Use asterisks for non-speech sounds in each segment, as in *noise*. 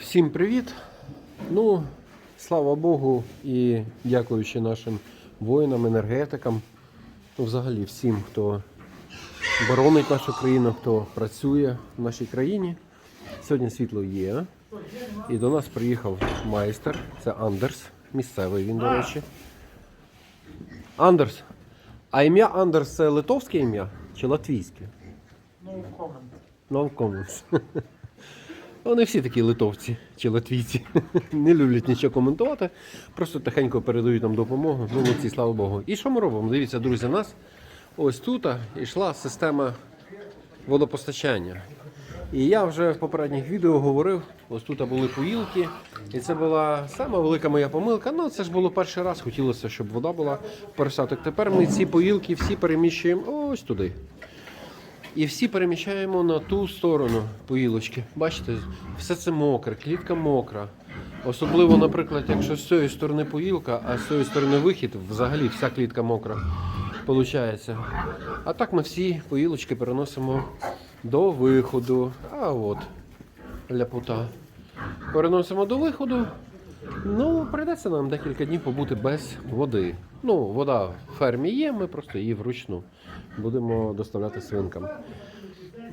Всім привіт! Ну, слава Богу, і дякуючи нашим воїнам, енергетикам, ну, взагалі всім, хто боронить нашу країну, хто працює в нашій країні. Сьогодні світло є. І до нас приїхав майстер, це Андерс, місцевий він, до речі. Андерс. А ім'я Андерс це литовське ім'я чи латвійське? No comment. No comments. Вони всі такі литовці чи латвійці. *laughs* Не люблять нічого коментувати. Просто тихенько передають нам допомогу. Ну, молодці, слава Богу. І що ми робимо? Дивіться, друзі, нас ось тут йшла система водопостачання. І я вже в попередніх відео говорив, ось тут були поїлки, і це була сама велика моя помилка. Ну, це ж було перший раз, хотілося, щоб вода була пересадок. Тепер ми ці поїлки всі переміщуємо ось туди. І всі переміщаємо на ту сторону поїлочки. Бачите, все це мокре, клітка мокра. Особливо, наприклад, якщо з цієї сторони поїлка, а з цієї сторони вихід, взагалі вся клітка мокра. Получається. А так ми всі поїлочки переносимо до виходу. А от ляпота. Переносимо до виходу. Ну, прийдеться нам декілька днів побути без води. Ну, вода в фермі є, ми просто її вручну будемо доставляти свинкам.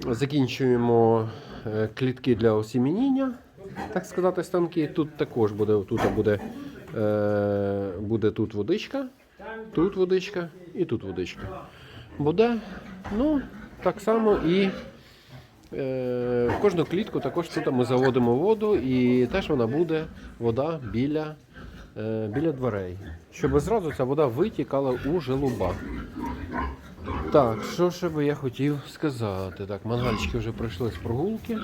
Закінчуємо е, клітки для осімініння, так сказати, станки. Тут також буде, тут буде, е, буде тут водичка, тут водичка і тут водичка. Буде, ну, так само і В кожну клітку також тут ми заводимо воду і теж вона буде вода біля, е, біля дверей. Щоб зразу ця вода витікала у желуба. Так, що ще би я хотів сказати? Так, мангальчики вже пройшли з прогулки.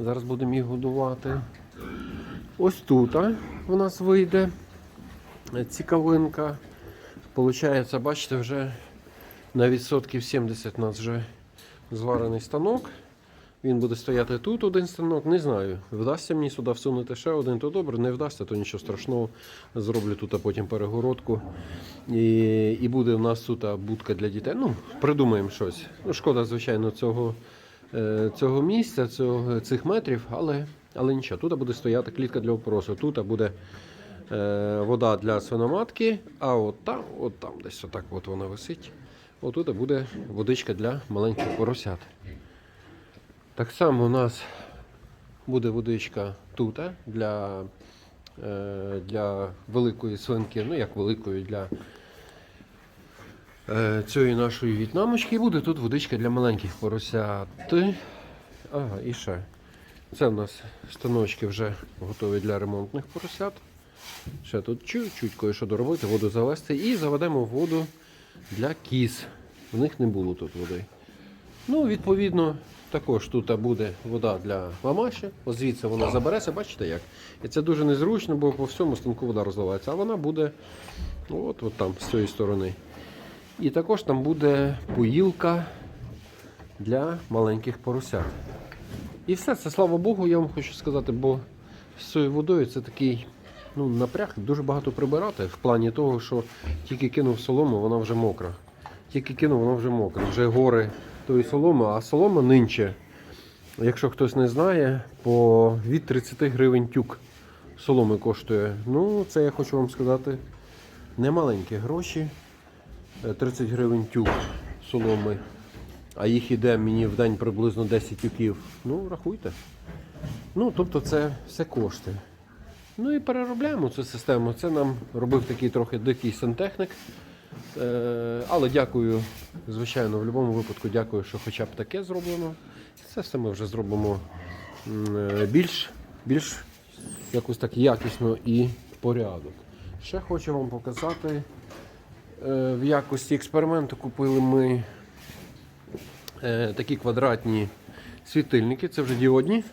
Зараз будемо їх годувати. Ось тут у нас вийде цікавинка. Получається, бачите, вже на відсотків 70 у нас вже зварений станок. Він буде стояти тут один станок. Не знаю, вдасться мені сюди всунути ще один, то добре, не вдасться, то нічого страшного. Зроблю тут а потім перегородку. І, і буде в нас тут будка для дітей. Ну, придумаємо щось. Ну, шкода, звичайно, цього, е, цього місця, цього, цих метрів, але, але нічого. Тут буде стояти клітка для опоросу. Тут буде е, вода для свиноматки, а от там, от там десь отак от вона висить. Отут буде водичка для маленьких поросят. Так само у нас буде водичка тут е, для, е, для великої свинки, ну як великої для е, цієї нашої в'єтнамочки. І буде тут водичка для маленьких поросят. Ага, і ще. Це у нас станочки вже готові для ремонтних поросят. Ще тут чуть-чуть кое-що доробити, воду завести і заведемо воду для кіз. В них не було тут води. Ну, відповідно, також тут буде вода для мамаші. Ось звідси вона забереться, бачите як? І це дуже незручно, бо по всьому станку вода розливається. А вона буде от, от там, з цієї сторони. І також там буде поїлка для маленьких поросят. І все це, слава Богу, я вам хочу сказати, бо з цією водою це такий ну, напряг, дуже багато прибирати в плані того, що тільки кинув солому, вона вже мокра. Тільки кинув, вона вже мокра. Вже гори тої соломи, а солома нинче, якщо хтось не знає, по від 30 гривень тюк соломи коштує. Ну, це я хочу вам сказати, немаленькі гроші. Е, 30 гривень тюк соломи. А їх іде мені в день приблизно 10 тюків. Ну, рахуйте. Ну, тобто це все кошти. Ну і переробляємо цю систему. Це нам робив такий трохи дикий сантехнік. Е, але дякую, звичайно, в будь-якому випадку дякую, що хоча б таке зроблено. Це все ми вже зробимо е, більш, більш якось так якісно і порядок. Ще хочу вам показати. е, В якості експерименту купили ми такі квадратні світильники, це вже діодні.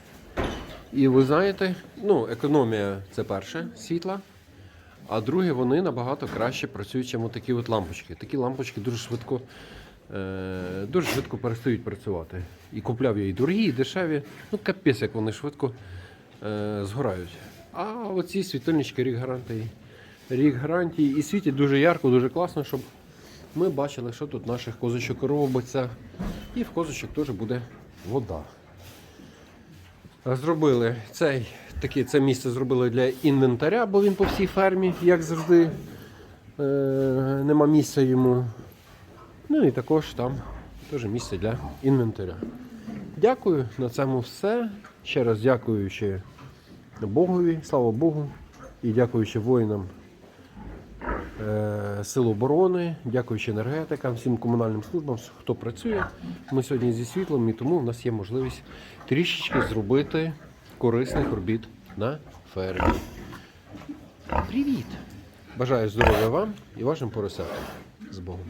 І ви знаєте, ну, економія це перше світла. А друге, вони набагато краще працюють, ніж такі от лампочки. Такі лампочки дуже швидко, е, дуже швидко перестають працювати. І купляв я і дорогі, і дешеві. Ну, капець, як вони швидко е, згорають. А оці світильнички рік гарантії. Рік гарантії і світять дуже ярко, дуже класно, щоб ми бачили, що тут наших козочок робиться. І в козочок теж буде вода. Зробили цей, таке, це місце зробили для інвентаря, бо він по всій фермі, як завжди. Е, нема місця йому. Ну і також там теж місце для інвентаря. Дякую, на цьому все. Ще раз дякуючи Богові, слава Богу, і дякуючи воїнам Сил оборони, дякуючи енергетикам, всім комунальним службам, хто працює. Ми сьогодні зі світлом, і тому в нас є можливість трішечки зробити корисних робіт на фермі. Привіт! Бажаю здоров'я вам і вашим поросятам. З Богом.